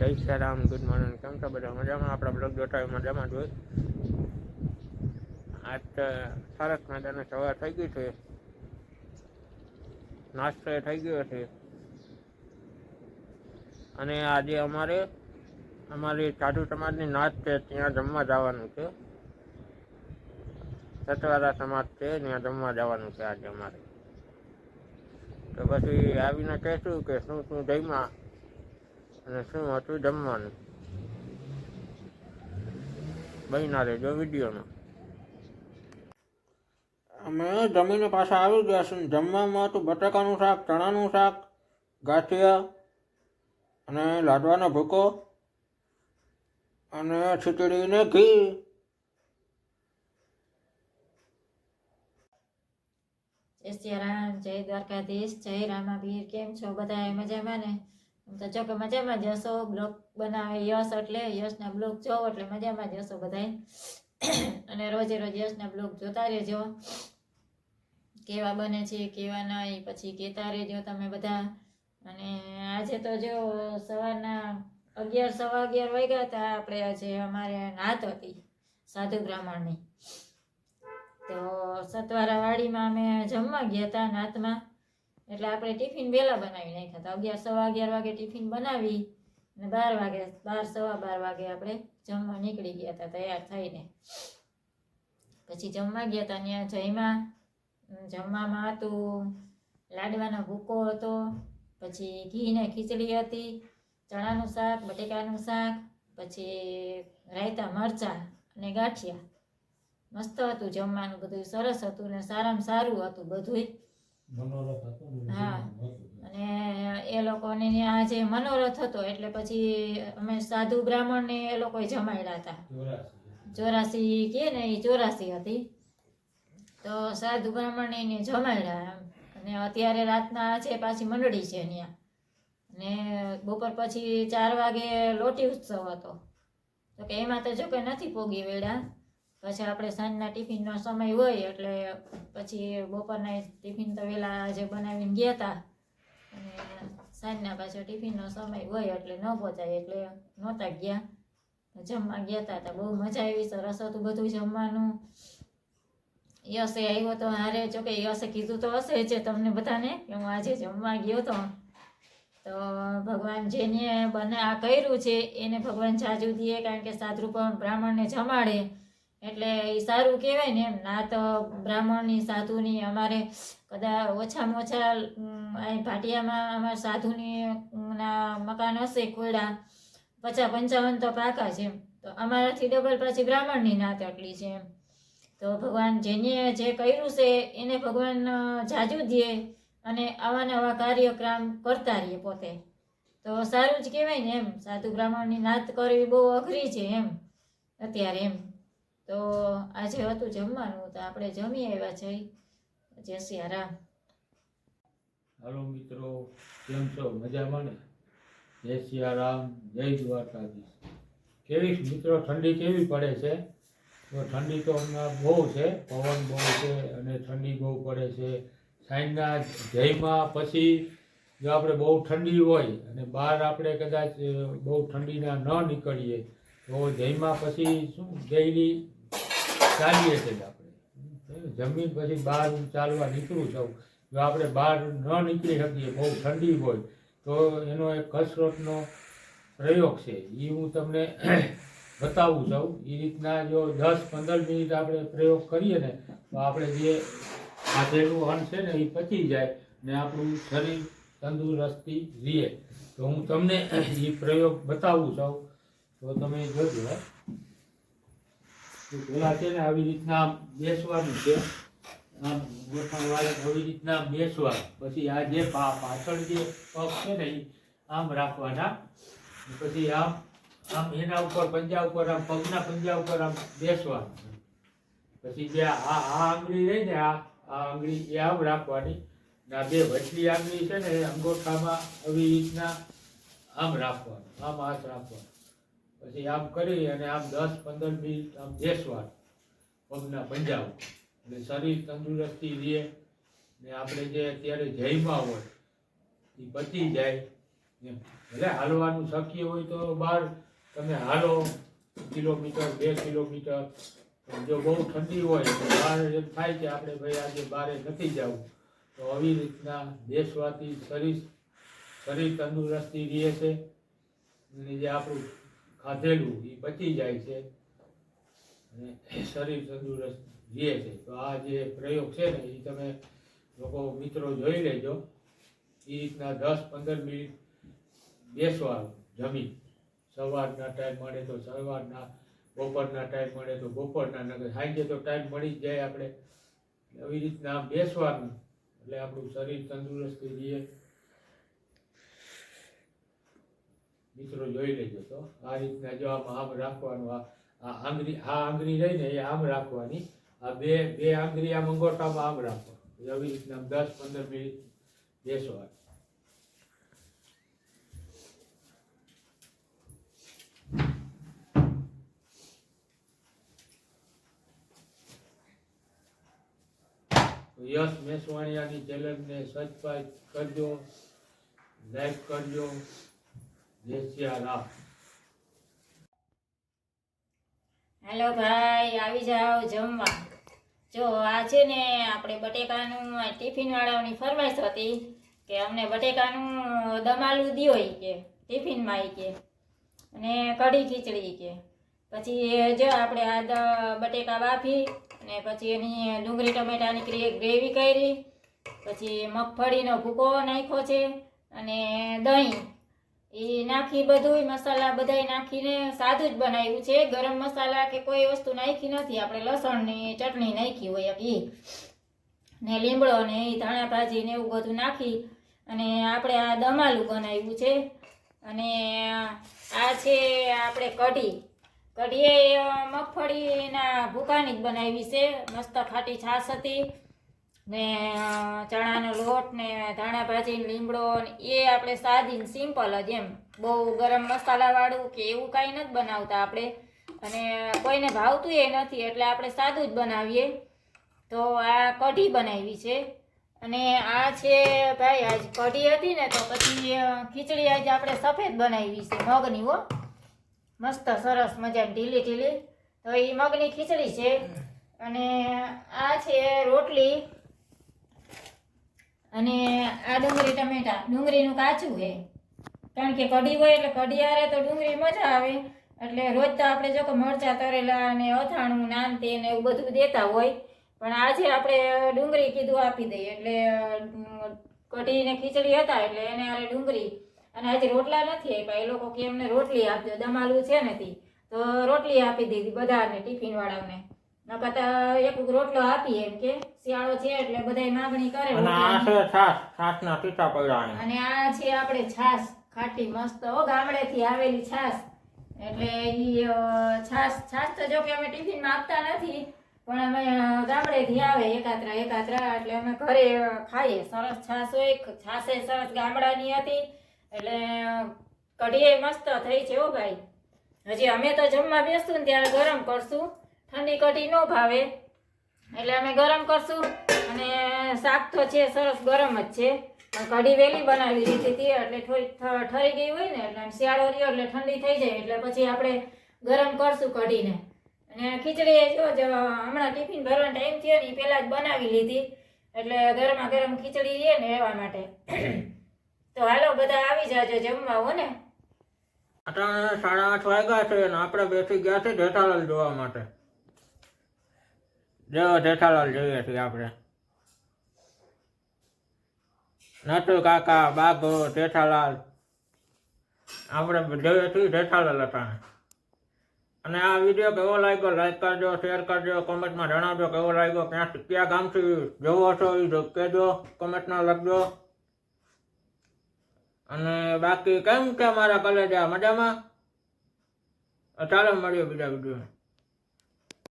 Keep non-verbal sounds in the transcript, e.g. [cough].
જય Shri Ram good morning કેમ છો બધા? મજામાં? આપણા બ્લોગ જોતા હોય મજામાં જ હોય. આજ તો સરસ મજાની સવાર થઈ ગઈ છે. નાસ્તો એ થઈ ગયો છે. અને આજે અમારે, અમારી સાધુ સમાજની નાચ છે, ત્યાં જમવા જવાનું છે. સતવારા સમાજ છે, ત્યાં જમવા જવાનું છે આજે અમારે. તો પછી આવીને કહેશું કે શું શું જમ્યા? અને શું હતું જમવાનું? બન્યા રહેજો વિડીયોમાં. અમે જમીને પાછા આવી ગયા છીએ. જમવામાં હતું બટાકાનું શાક ચણાનું શાક ગાંઠિયા અને લાડવાનો ભૂકો અને ખીચડીને ઘી. જય જય દ્વારકાધીશ જય રામાવીર કેમ છો? બધા મજામાં ને? તો જો કે મજામાં જ હશો બ્લોગ બનાવે યશ એટલે યશના બ્લોગ જોવો એટલે મજામાં જ હશો બધાય. અને રોજે રોજ યશના બ્લોગ જોતા રહેજો. કેવા બને છે, કેવા નહીં પછી કહેતા રહેજો તમે બધા. અને આજે તો જો સવારના અગિયાર, સવા અગિયાર વાગ્યા હતા, આપણે આજે અમારે નાત હતી સાધુ બ્રાહ્મણની. તો સતવારા વાડીમાં અમે જમવા ગયા હતા નાતમાં. એટલે આપણે ટિફિન વહેલા બનાવી નાખ્યા હતા. અગિયાર સવા અગિયાર વાગે ટિફિન બનાવી અને બાર વાગે, બાર સવા બાર વાગે આપણે જમવા નીકળી ગયા હતા, તૈયાર થઈને. પછી જમવા ગયા હતા, ત્યાં જયમાં જમવામાં હતું, લાડવાનો ભૂકો હતો, પછી ઘીને ખીચડી હતી, ચણાનું શાક, બટેકાનું શાક, પછી રાયતા મરચાં અને ગાંઠિયા. મસ્ત હતું જમવાનું, બધું સરસ હતું ને સારામાં સારું હતું બધું હા. અને એ લોકોને ત્યાં જે મનોરથ હતો એટલે પછી અમે સાધુ બ્રાહ્મણને એ લોકોએ જમાડ્યા હતા. ચોરાસી. કે ને એ ચોરાસી હતી. તો સાધુ બ્રાહ્મણને એને જમાડ્યા અને અત્યારે રાતના છે પાછી મંડળી છે ત્યાં. ને બપોર પછી ચાર વાગે લોટી ઉત્સવ હતો. તો કે એમાં તો જો કે નથી પોગી વેળા પછી આપણે સાંજના ટિફિનનો સમય હોય એટલે પછી બપોરના ટિફિન તો વહેલા આજે બનાવીને ગયા હતા અને સાંજના પાછો ટિફિનનો સમય હોય એટલે ન પહોંચાય, એટલે નહોતા ગયા. જમવા ગયા હતા તો બહુ મજા આવી, સરસ હતું બધું જમવાનું. યશે આવ્યો તો હારે, જો કે યશે કીધું તો હશે જ તમને બધાને કે હું આજે જમવા ગયો તો. તો ભગવાન જેને બને, આ કર્યું છે, એને ભગવાન જાજુ દે કારણ કે પણ બ્રાહ્મણને જમાડે એટલે એ સારું કહેવાય ને એમ. ના તો બ્રાહ્મણની સાધુની અમારે કદાચ ઓછામાં ઓછા અહીં ભાટિયામાં અમારે સાધુની ના મકાન હશે કોયડા પચાસ પંચાવન તો પાકા છે એમ. તો અમારાથી ડબલ પાછી બ્રાહ્મણની નાત આટલી છે એમ. તો ભગવાન જેને જે કર્યું છે એને ભગવાન જાજુ દે અને આવા નવા કાર્યક્રમ કરતા રહીએ પોતે. તો સારું જ કહેવાય ને એમ. સાધુ બ્રાહ્મણની નાત કરવી બહુ અઘરી છે એમ. અત્યારે એમ. તો આજે હતું જમવાનું, તો આપણે જમી આવ્યા છે. જય શ્રી રામ. હાલો મિત્રો, કેમ છો? મજામાં ને? જય સિયારામ જય દ્વારકાધીશ. કેવી મિત્રો, ઠંડી કેવી પડે છે? તો ઠંડી તો હમણાં બહુ છે, પવન બહુ છે અને ઠંડી બહુ પડે છે. સાંજના જયમાં પછી જો આપણે બહુ ઠંડી હોય અને બહાર આપણે કદાચ બહુ ઠંડીના ન નીકળીએ, તો જયમાં પછી શું? ડેઈલી ચાલીએ છે જ આપણે. જમીન પછી બહાર ચાલવા નીકળું છું. જો આપણે બહાર ન નીકળી શકીએ, બહુ ઠંડી હોય, તો એનો એક કસરતનો પ્રયોગ છે. એ હું તમને [clears throat] બતાવું છું. એ રીતના જો દસ પંદર મિનિટ આપણે પ્રયોગ કરીએ ને, તો આપણે જે ખાધેલું અન્ન છે ને એ પચી જાય ને આપણું શરીર તંદુરસ્તી રહે. તો હું તમને એ પ્રયોગ બતાવું છું. તો તમે જોજો, હે. પહેલાં છે ને આવી રીતના બેસવાનું છે. આમ ગોઠણવાળા આવી રીતના બેસવા પછી આ જે પાછળ જે પગ છે ને એ આમ રાખવાના. પછી આમ આમ એના ઉપર, પંજા ઉપર આમ, પગના પંજા ઉપર આમ બેસવાનું પછી જે આ આ આંગળી રહી ને આ આ આંગળી એ આમ રાખવાની. ના બે વચલી આંગળી છે ને અંગોઠામાં આવી રીતના આમ રાખવાનું, આમ હાથ રાખવાનો. પછી આમ કરી અને આમ દસ, પંદર મિનિટ આમ બેસવા પગના પંજાબ એટલે શરીર તંદુરસ્તી રહે ને આપણે જે અત્યારે જયમાં હોય એ પચી જાય. એમ. ભલે હાલવાનું શક્ય હોય તો બહાર તમે હાલો, કિલોમીટર, બે કિલોમીટર. જો બહુ ઠંડી હોય, તો બહાર એમ થાય કે આપણે ભાઈ આજે બહારે નથી જવું. તો આવી રીતના દેશવાથી શરીર શરીર તંદુરસ્તી રહે છે. અને જે આપણું ખાધેલું એ બચી જાય છે. અને શરીર તંદુરસ્ત રહે છે. તો આ જે પ્રયોગ છે ને એ તમે લોકો મિત્રો જોઈ લેજો. એ રીતના દસ પંદર મિનિટ બેસવાનું જમી સવારના ટાઈમ મળે તો સવારના, બપોરના ટાઈમ મળે તો બપોરના નગર સાંજે તો ટાઈમ મળી જ જાય આપણે. આવી રીતના બેસવાનું. એટલે આપણું શરીર તંદુરસ્ત રહે. મિત્રો જોઈ લેજો તો. આ રીતના જો આમ આમ રાખવાનું, આ આ આંગળી આ આંગળી રહીને એ આમ રાખવાની. આ બે બે આંગળી આમ અંગોઠામાં આમ રાખવાનું આવી રીતના આમ દસ પંદર મિનિટ બેસવાનું. તો યશ મેસવાણિયાની ચેનલને સબસ્ક્રાઈબ કરજો લાઈક કરજો. જય શ્રી રામ હાલો ભાઈ, આવી જાઓ જમવા. જો, આ છે ને આપણે બટેકાનું ટિફિન વાળાઓની ફરમાઈશ હતી કે અમને બટેકાનું દમાલું દિયો કે, ટિફિનમાં કે, અને કઢી ખીચડી કે. પછી જો આપણે આ બટેકા બાફી, અને પછી એની ડુંગળી ટમેટાની ગ્રે- ગ્રેવી કરી, પછી મગફળીનો ભૂકો નાખ્યો છે, અને દહીં. એ નાખી બધું મસાલા બધાય નાખીને સાદું જ બનાવ્યું છે. ગરમ મસાલા કે કોઈ વસ્તુ નાખી નથી. આપણે લસણની, ચટણી નાખી હોય ઈ ને લીમડો ને એ ધાણા ભાજી ને એવું બધું નાખી અને આપણે આ દમાલું બનાવ્યું છે. અને આ છે આપણે કઢી. કઢી એ મગફળીના ભૂકાની જ બનાવી છે. મસ્ત ખાટી છાશ હતી. ને ચણાનો લોટ ને, ધાણા ભાજી લીમડો એ આપણે સાદી સિમ્પલ જ એમ. બહુ ગરમ મસાલાવાળું કે એવું કાંઈ નથી બનાવતા આપણે. અને કોઈને ભાવતું એ નથી, એટલે આપણે સાદું જ બનાવીએ. તો આ કઢી બનાવી છે. અને આ છે ભાઈ, આજ કઢી હતી ને, તો પછી ખીચડી આજે આપણે સફેદ બનાવી છે મગની, હો. મસ્ત સરસ મજાની ઢીલી ઢીલી. તો એ મગની ખીચડી છે. અને આ છે રોટલી. અને આ ડુંગળી ટમેટા. ડુંગળીનું કાચું છે. કારણ કે કઢી હોય એટલે કઢી આરે તો ડુંગળી મજા આવે. એટલે રોજ તો આપણે જો કે મરચાં, તરેલા અને અથાણું નાન તે ને એવું બધું દેતા હોય. પણ આજે આપણે ડુંગળી કીધું આપી દઈએ. એટલે કઢી ને ખીચડી હતા એટલે એને આરે ડુંગળી. અને આજે રોટલા નથી આપ્યા. એ લોકો કે એમને રોટલી આપજો. દમાલું છે નથી તો. રોટલી આપી દીધી બધાને ટિફિન વાળાને નકર તો એક રોટલો આપી એમ કે શિયાળો છે એટલે બધાય માંગણી કરે અને આ છે છાસ છાસના ટીટા પડ્યા અને આ છે આપણે છાશ ખાટી મસ્ત. હો ગામડેથી આવેલી છાશ એટલે ઈ છાશ છાશ તો જો કે અમે ટિફિનમાં આપતા નથી પણ અમે ગામડેથી આવે એકાત્રા એકાત્રા. એટલે અમે ઘરે ખાઈએ. સરસ છાશ હોય છાશે સરસ ગામડાની હતી. એટલે કઢીએ મસ્ત થઈ છે હો ભાઈ. હજી અમે તો જમવા બેસતું ને ત્યારે ગરમ કરશું. ઠંડી કઢી ન ભાવે. એટલે અમે ગરમ કરશું. અને શાક તો છે, સરસ ગરમ જ છે. પણ કઢી વહેલી બનાવી દીધી હતી, એટલે થોડી ઠરી ગઈ હોય ને, એટલે શિયાળો રહ્યો એટલે ઠંડી થઈ જાય. એટલે પછી આપણે ગરમ કરશું કઢીને. અને ખીચડી જો હમણાં ટિફિન ભરવાનો ટાઈમ થયો ને એ પહેલાં જ બનાવી લીધી. એટલે ગરમા ગરમ ખીચડી રહે ને એવા માટે. [clears throat] તો હાલો, બધા આવી જાજો જમવા, હો ને. સાડા આઠ વાગ્યા છે આપણે બેસી ગયા છે જેઠાલાલ જોવા માટે. જો જેઠાલાલ જોઈએ છીએ આપણે. નટુ કાકા બાઘો જેઠાલાલ. આપણે જોઈએ છીએ જેઠાલાલ હતા. અને આ વીડિયો કેવો લાગ્યો? લાઈક કરજો શેર કરજો કોમેન્ટમાં જણાવજો કેવો લાગ્યો? ક્યાં કયા ગામથી જોવો છો એ જો, કહેજો કોમેન્ટમાં લખજો. અને બાકી કેમ કે મારા કલેજા મજામાં? ચાલો, મળીએ બીજા વીડિયો